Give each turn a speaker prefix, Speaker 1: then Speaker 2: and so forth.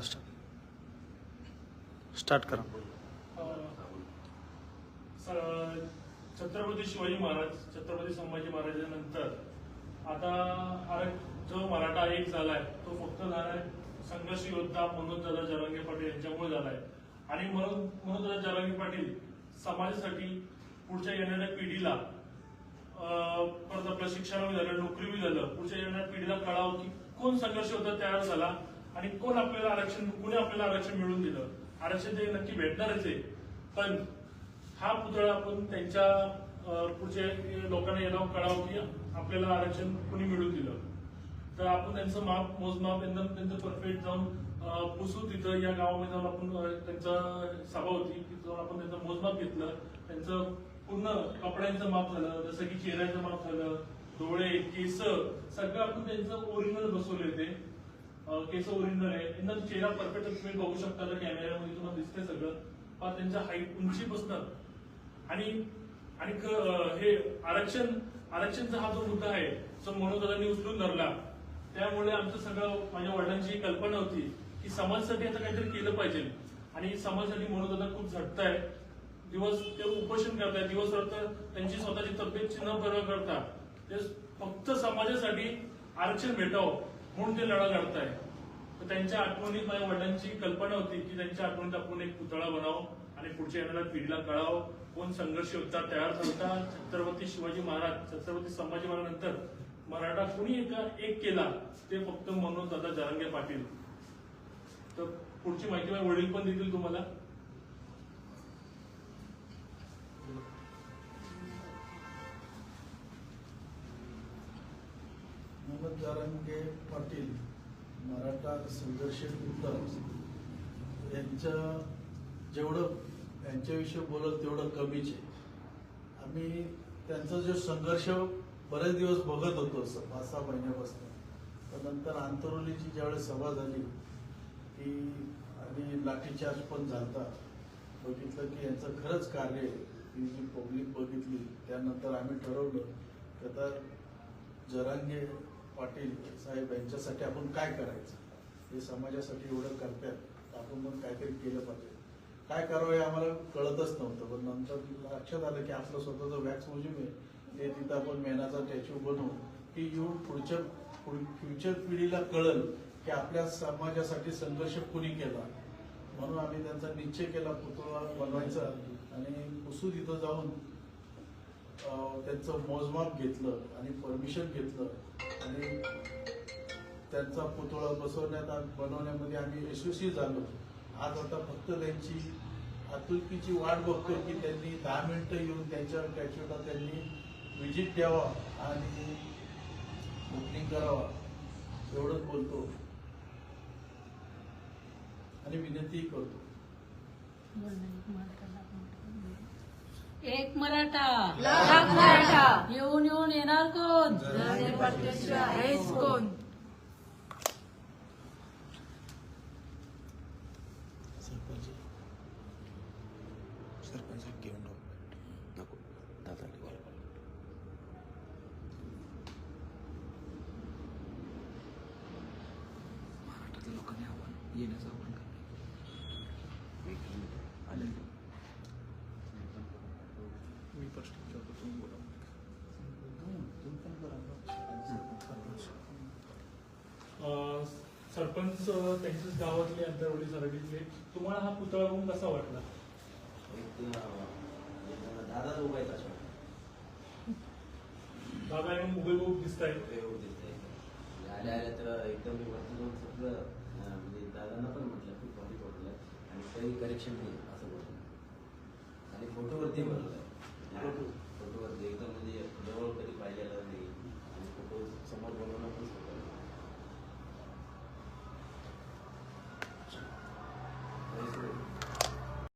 Speaker 1: Start. Start
Speaker 2: Chhatrapati Shivaji Maharaj Chhatrapati Sambhaji महाराजांनंतर आता हा जो मराठा एक झालाय तो फक्त झालाय संघर्ष योद्धा मनोज दादा जरांगे पाटील यांच्यामुळे झालाय. आणि म्हणून मनोज दादा जरांगे पाटील समाजासाठी पुढच्या येणाऱ्या पिढीला परत आपलं शिक्षणही झालं नोकरी झालं पुढच्या येणाऱ्या पिढीला कळावं की कोण संघर्ष होता तयार झाला आणि कोण आपल्याला आरक्षण कोणी आपल्याला आरक्षण मिळवून दिलं. आरक्षण ते नक्की भेटणारच आहे. पण हा पुतळा आपण त्यांच्या पुढचे पुढच्या लोकांना येणं कळावं की आपल्याला आरक्षण कोणी मिळून दिलं. तर आपण त्यांचं माप मोजमाप एकदम त्यांचं परफेक्ट जाऊन पुसू तिथं या गावामध्ये जाऊन आपण त्यांचा सभा होती तिथं जाऊन आपण त्यांचं मोजमाप घेतलं. त्यांचं पूर्ण कपड्यांचं माप झालं जसं की चेहऱ्याचं माप झालं डोळे केस सगळं आपण त्यांचं ओरिजिनल बसवले ते केस ओरिजिनल आहे. त्यांचा चेहरा परफेक्ट तुम्ही बघू शकता कॅमेऱ्यामध्ये तुम्हाला दिसते सगळं. पण त्यांच्या हाईट उंची बसणं आणि आणि हे आरक्षण आरक्षणचा हा जो मुद्दा आहे जो मनोदादांनी उचलून धरला त्यामुळे आमचं सगळं माझ्या वडिलांची कल्पना होती की समाजासाठी आता काहीतरी केलं पाहिजे. आणि समाजासाठी मनोदादा खूप झटताय. दिवस ते उपोषण करताय दिवस रात्र त्यांची स्वतःची तब्येतची न पर्वा करता ते फक्त समाजासाठी आरक्षण भेटावं म्हणून ते लढा लढताय तर त्यांच्या आठवणीत माझ्या वडिलांची कल्पना होती की त्यांच्या आठवणीत आपण एक पुतळा बनावं. आणि पुढच्या येणाऱ्या पिढीला कळावं कोण संघर्ष होता तयार झालता छत्रपती शिवाजी महाराज छत्रपती संभाजी महाराजांनंतर मराठा कुणी एका एक केला ते फक्त मनोज दादा जरांगे पाटील. तर पुढची माहिती माझे वडील पण देतील तुम्हाला.
Speaker 3: मोहम्मद जारंगे पाटील मराठा संघर्ष उत्तर यांचं जेवढं त्यांच्याविषयी बोलत तेवढं कमीच आहे. आम्ही त्यांचा जो संघर्ष बरेच दिवस बघत होतो असं पाच सहा महिन्यापासून. पण नंतर आंतरोलीची ज्यावेळेस सभा झाली ती आणि लाठीचार्ज पण झालता. बघितलं की यांचं खरंच कार्य आहे. ही जी पब्लिक बघितली त्यानंतर आम्ही ठरवलं की आता जरांगे पाटील साहेब यांच्यासाठी आपण काय करायचं? हे समाजासाठी एवढं करतात आपण पण काहीतरी केलं पाहिजे. काय करावं हे आम्हाला कळतच नव्हतं. पण नंतर लक्षात आलं की आपलं स्वतःचं वॅक्स मोजूम आहे. ते तिथं आपण मेनाचा स्टॅच्यू बनवू की येऊन पुढच्या फ्युचर पिढीला कळल की आपल्या समाजासाठी संघर्ष कुणी केला. म्हणून आम्ही त्यांचा निश्चय केला पुतळा बनवायचा आणि पुसू तिथं जाऊन त्यांचं मोजमाप घेतलं आणि परमिशन घेतलं. आणि त्यांचा पुतळा बसवण्यात आ- बनवण्यामध्ये आम्ही यशस्वी झालो. आज आता फक्त त्यांची आतुरकीची वाट बघतो की त्यांनी दहा मिनिटं येऊन त्यांच्या स्टॅच्यूला त्यांनी व्हिजिट द्यावा आणि ओपनिंग करावा. एवढंच बोलतो. आणि विनंतीही करतो.
Speaker 4: एक मराठा.
Speaker 5: लाख मराठा.
Speaker 4: येऊन येऊन येणार कोण?
Speaker 5: आहेच कोण
Speaker 1: सरपंच सरपंच घेऊन नको. दादा महाराष्ट्रातल्या लोकांनी आव्हान येण्याचं आव्हान आले. मी प्रश्न विचारतो तुम्ही बोला.
Speaker 2: सरपंच त्यांच्याच गावातले अंतरवली सरडीतले तुम्हाला हा पुतळा बघून कसा वाटला?
Speaker 6: दादा उभा आहेत अशा
Speaker 2: दादा आणि मोबाईल बघून दिसत आहेत.
Speaker 6: आल्या आल्या तर एकदम मी वरती जाऊन सगळं अं, म्हणजे दादांना पण म्हटलं खूप भारी वाटलं. आणि काही करेक्शन नाही असं बोलतो. आणि फोटोवरती बोलतोय. फोटोवरती